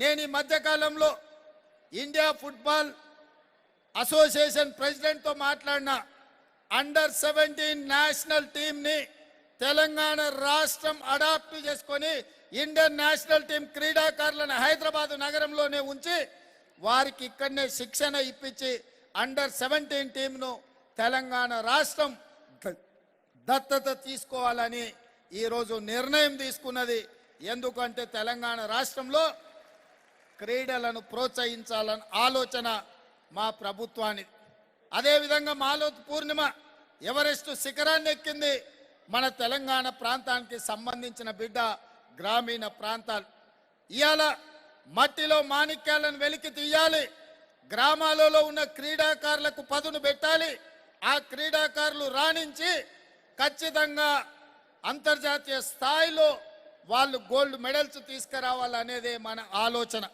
నేను ఈ మధ్యకాలంలో ఇండియా ఫుట్బాల్ అసోసియేషన్ ప్రెసిడెంట్తో మాట్లాడిన అండర్ సెవెంటీన్ నేషనల్ టీంని తెలంగాణ రాష్ట్రం అడాప్ట్ చేసుకొని ఇండియన్ నేషనల్ టీం క్రీడాకారులను హైదరాబాద్ నగరంలోనే ఉంచి వారికి ఇక్కడనే శిక్షణ ఇప్పించి అండర్ సెవెంటీన్ టీంను తెలంగాణ రాష్ట్రం దత్తత తీసుకోవాలని ఈరోజు నిర్ణయం తీసుకున్నది. ఎందుకంటే తెలంగాణ రాష్ట్రంలో క్రీడలను ప్రోత్సహించాలని ఆలోచన మా ప్రభుత్వానికి అదేవిధంగా మాలో పూర్ణిమ ఎవరెస్ట్ శిఖరాన్ని ఎక్కింది? మన తెలంగాణ ప్రాంతానికి సంబంధించిన బిడ్డ గ్రామీణ ప్రాంతాలు. ఇవాళ మట్టిలో మాణిక్యాలను వెలికి తీయాలి. గ్రామాలలో ఉన్న క్రీడాకారులకు పదును పెట్టాలి. ఆ క్రీడాకారులు రాణించి ఖచ్చితంగా అంతర్జాతీయ స్థాయిలో వాళ్ళు గోల్డ్ మెడల్స్ తీసుకురావాలనేదే మన ఆలోచన.